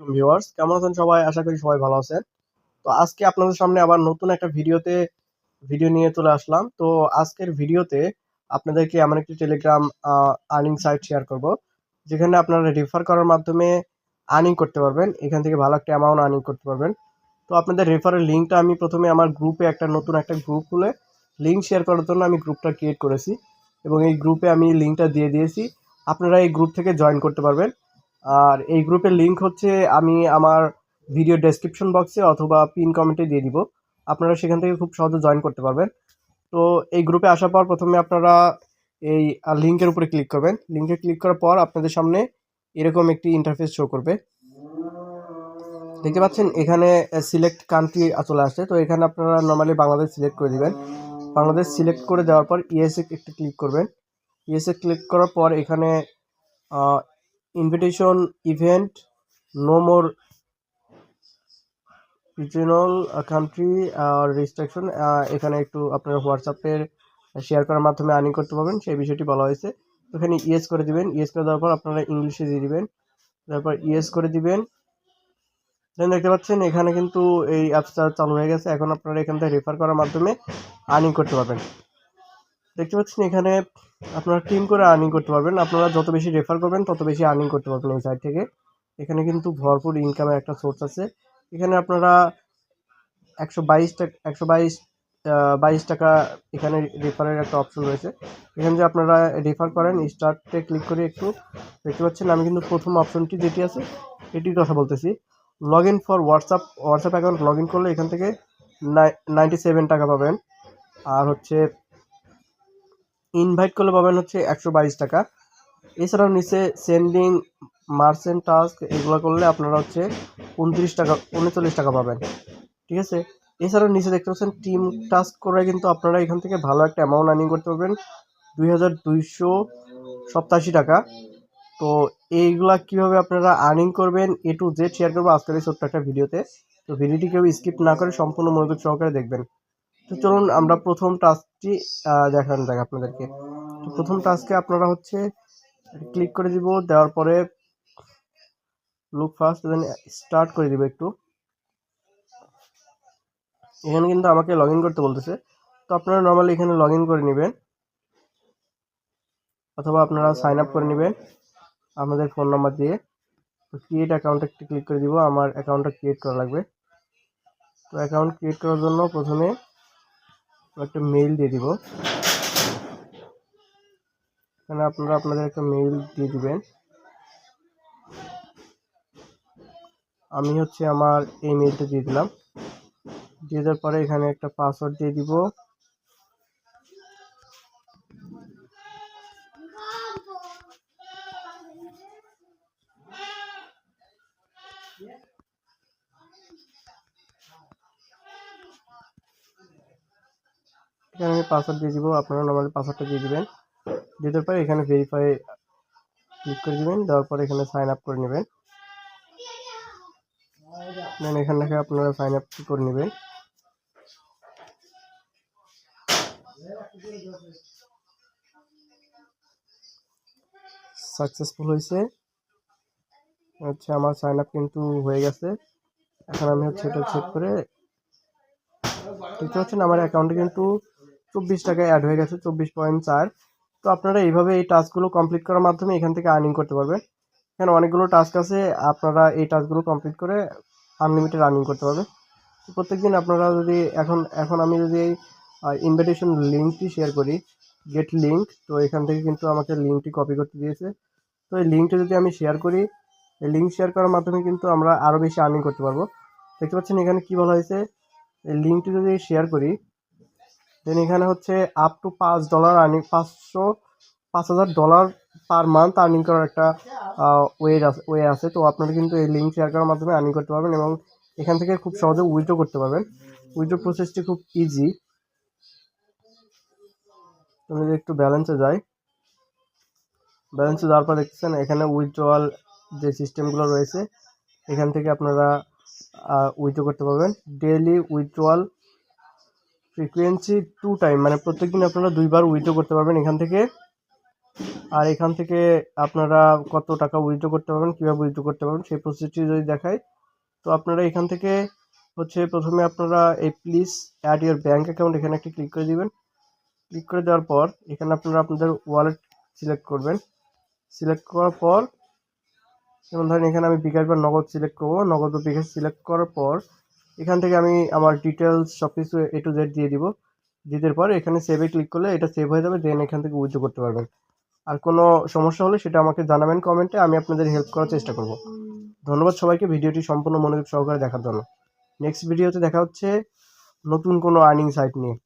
Viewers. কেমন আছেন সবাই? আশা করি সবাই ভালো আছেন। তো আজকে আপনাদের সামনে আবার নতুন একটা ভিডিওতে ভিডিও নিয়ে চলে আসলাম। তো আজকের ভিডিওতে আপনাদেরকে এমন একটি টেলিগ্রাম আর্নিং সাইট শেয়ার করব। যেখানে আপনারা রেফার করার মাধ্যমে আর্নিং করতে পারবেন। এখান থেকে ভালো একটা অ্যামাউন্ট আর্নিং করতে পারবেন। তো আপনাদের রেফারের লিঙ্কটা আমি প্রথমে আমার গ্রুপে একটা নতুন একটা গ্রুপ খুলে লিঙ্ক শেয়ার করার জন্য আমি গ্রুপটা ক্রিয়েট করেছি। এবং এই গ্রুপে আমি লিঙ্কটা দিয়ে দিয়েছি। আপনারা এই গ্রুপ থেকে জয়েন করতে পারবেন। আর এই গ্রুপের লিঙ্ক হচ্ছে আমি আমার ভিডিও ডেসক্রিপশন বক্সে অথবা পিন কমেন্টে দিয়ে দিব। আপনারা সেখান থেকে খুব সহজে জয়েন করতে পারবেন। তো এই গ্রুপে আসার পর প্রথমে আপনারা এই লিঙ্কের উপরে ক্লিক করবেন। লিঙ্কে ক্লিক করার পর আপনাদের সামনে এরকম একটি ইন্টারফেস শো করবে। দেখতে পাচ্ছেন, এখানে সিলেক্ট কান্ট্রি চলে আসছে। তো এখানে আপনারা নর্মালি বাংলাদেশ সিলেক্ট করে দিবেন। বাংলাদেশ সিলেক্ট করে দেওয়ার পর ইএসএ একটু ক্লিক করবেন। ইএসএ ক্লিক করার পর এখানে invitation event no more regional country registration এখানে একটু আপনারা হোয়াটসঅ্যাপের শেয়ার করার মাধ্যমে আর্নিং করতে পারবেন, সেই বিষয়টি বলা হয়েছে। এখানে ইয়েস করে দিবেন ইয়েস করে দেওয়ার পর আপনারা ইংলিশে দিয়ে দিবেন। তারপর ইয়েস করে দিবেন। দেন দেখতে পাচ্ছেন, এখানে কিন্তু এই অ্যাপসটা চালু হয়ে গেছে। এখন আপনারা এখান থেকে রেফার করার মাধ্যমে আর্নিং করতে পারবেন। দেখতে পাচ্ছেন এখানে আপনারা টিম করে আর্নিং করতে পারবেন। আপনারা যত বেশি রেফার করবেন, তত বেশি আর্নিং করতে পারবেন এই সাইট থেকে। এখানে কিন্তু ভরপুর ইনকামের একটা সোর্স আছে। এখানে আপনারা একশো বাইশ টাকা, একশো বাইশ বাইশ টাকা এখানে রেফারের একটা অপশন রয়েছে। এখানে যে আপনারা রেফার করেন স্টার্টে ক্লিক করে একটু দেখতে পাচ্ছেন আমি কিন্তু প্রথম অপশনটি যেটি আছে, এটির কথা বলতেছি। Log in for WhatsApp WhatsApp account log in করলে এখান থেকে নাইনটি সেভেন টাকা পাবেন। আর হচ্ছে ইনভাইট করলে পাবেন হচ্ছে একশো বাইশ টাকা। এছাড়াও নিচে সেন্ডিং মার্চেন্ট টাস্ক, এগুলো করলে আপনারা হচ্ছে উনত্রিশ টাকা, উনচল্লিশ টাকা পাবেন। ঠিক আছে? এছাড়াও নিচে দেখতে পাচ্ছেন টিম টাস্ক করে কিন্তু আপনারা এখান থেকে ভালো একটা অ্যামাউন্ট আর্নিং করতে পারবেন। দুই হাজার দুইশো টাকা। তো এইগুলা কীভাবে আপনারা আর্নিং করবেন, এ টু জেড শেয়ার করব আজকের এই ছোট্ট একটা ভিডিওতে। তো ভিডিওটি কেউ স্কিপ না করে সম্পূর্ণ মনোযোগ সহকারে দেখবেন। তো চলুন আমরা প্রথম টাস্কটি দেখানো যাক আপনাদেরকে। তো প্রথম টাস্কে আপনারা হচ্ছে ক্লিক করে দিব, দেওয়ার পরে লুক ফার্স্ট দেন স্টার্ট করে দিব একটু। এখানে কিন্তু আমাকে লগ করতে বলতেছে। তো আপনারা নর্মালি এখানে লগ করে নেবেন, অথবা আপনারা সাইন আপ করে নেবেন আপনাদের ফোন নাম্বার দিয়ে। তো ক্রিয়েট অ্যাকাউন্টে ক্লিক করে দিব, আমার অ্যাকাউন্টটা ক্রিয়েট করা লাগবে। তো অ্যাকাউন্ট ক্রিয়েট করার জন্য প্রথমে একটা মেইল দিয়ে দিব। এখানে আপনারা আপনাদের একটা মেইল দিয়ে দিবেন। আমি হচ্ছে আমার এই মেইলটা দিয়ে দিলাম। দিয়ে দেওয়ার পরে এখানে একটা পাসওয়ার্ড দিয়ে দিব। এখানে আমি পাসওয়ার্ড দিয়ে দিব, আপনারা নর্মালি পাসওয়ার্ডটা দিয়ে দিবেন। দেওয়ার পরে এখানে ভেরিফাই ক্লিক করে দিবেন, দেওয়ার পরে এখানে সাইন আপ করে নেবেন। দেন এখান থেকে আপনারা সাইন আপ করে নেবেন। সাকসেসফুল হয়েছে। হচ্ছে আমার সাইন আপ কিন্তু হয়ে গেছে। এখন আমি হচ্ছে এটা চেক করে দেখতে পাচ্ছেন আমার অ্যাকাউন্টে কিন্তু চব্বিশ টাকায় অ্যাড হয়ে গেছে, চব্বিশ পয়েন্ট চার। তো আপনারা এইভাবে এই টাস্কগুলো কমপ্লিট করার মাধ্যমে এখান থেকে আর্নিং করতে পারবেন। এখানে অনেকগুলো টাস্ক আছে, আপনারা এই টাস্কগুলো কমপ্লিট করে আনলিমিটেড আর্নিং করতে পারবেন। প্রত্যেক দিন আপনারা যদি এখন এখন আমি যদি এই ইনভিটেশন লিঙ্কটি শেয়ার করি গেট লিঙ্ক তো এখান থেকে কিন্তু আমাকে লিঙ্কটি কপি করতে দিয়েছে। তো এই লিঙ্কটা যদি আমি শেয়ার করি, এই লিঙ্ক শেয়ার করার মাধ্যমে কিন্তু আমরা আরও বেশি আর্নিং করতে পারব। দেখতে পাচ্ছেন এখানে কী বলা হয়েছে? এই লিঙ্কটি যদি শেয়ার করি দেন এখানে হচ্ছে আপ টু পাঁচ ডলার আর্নিং পাঁচশো, পাঁচ হাজার ডলার পার মান্থ আর্নিং করার একটা ওয়ে আছে ওয়ে আছে। তো আপনারা কিন্তু এই লিঙ্ক শেয়ার করার মাধ্যমে আর্নিং করতে পারবেন এবং এখান থেকে খুব সহজে উইথড্র করতে পারবেন। উইথড্র প্রসেসটি খুব ইজি আমি যদি একটু ব্যালেন্সে যাই। ব্যালেন্সে যাওয়ার পর দেখতেছেন এখানে উইথড্রয়াল যে সিস্টেমগুলো রয়েছে, এখান থেকে আপনারা উইথড্র করতে পারবেন। Daily withdrawal frequency two time মানে প্রত্যেক দিন আপনারা দুইবার উইথড্র করতে পারবেন এখান থেকে। আর এখান থেকে আপনারা কত টাকা উইথড্র করতে পারবেন, কীভাবে উইথড্র করতে পারবেন, সেই প্রসেসটি যদি দেখায় তো আপনারা এখান থেকে হচ্ছে প্রথমে আপনারা এই please add your bank account এখানে একটা ক্লিক করে দিবেন। ক্লিক করে দেওয়ার পর এখানে আপনারা আপনাদের ওয়ালেট সিলেক্ট করবেন। সিলেক্ট করার পর, যেমন ধরেন এখানে আমি বিকাশ বা নগদ সিলেক্ট করব, নগদ বা বিকাশ সিলেক্ট করার পর এখান থেকে আমি আমার ডিটেলস সব কিছু এ টু জেড দিয়ে দিব। দিতে পর এখানে সেভে ক্লিক করলে এটা সেভ হয়ে যাবে দেন এখান থেকে উইথড্র করতে পারবেন। আর কোনো সমস্যা হলে সেটা আমাকে জানাবেন কমেন্টে আমি আপনাদের হেল্প করার চেষ্টা করব। ধন্যবাদ সবাইকে ভিডিওটি সম্পূর্ণ মনোযোগ সহকারে দেখার জন্য। নেক্সট ভিডিওতে দেখা হচ্ছে নতুন কোনো আর্নিং সাইট নিয়ে।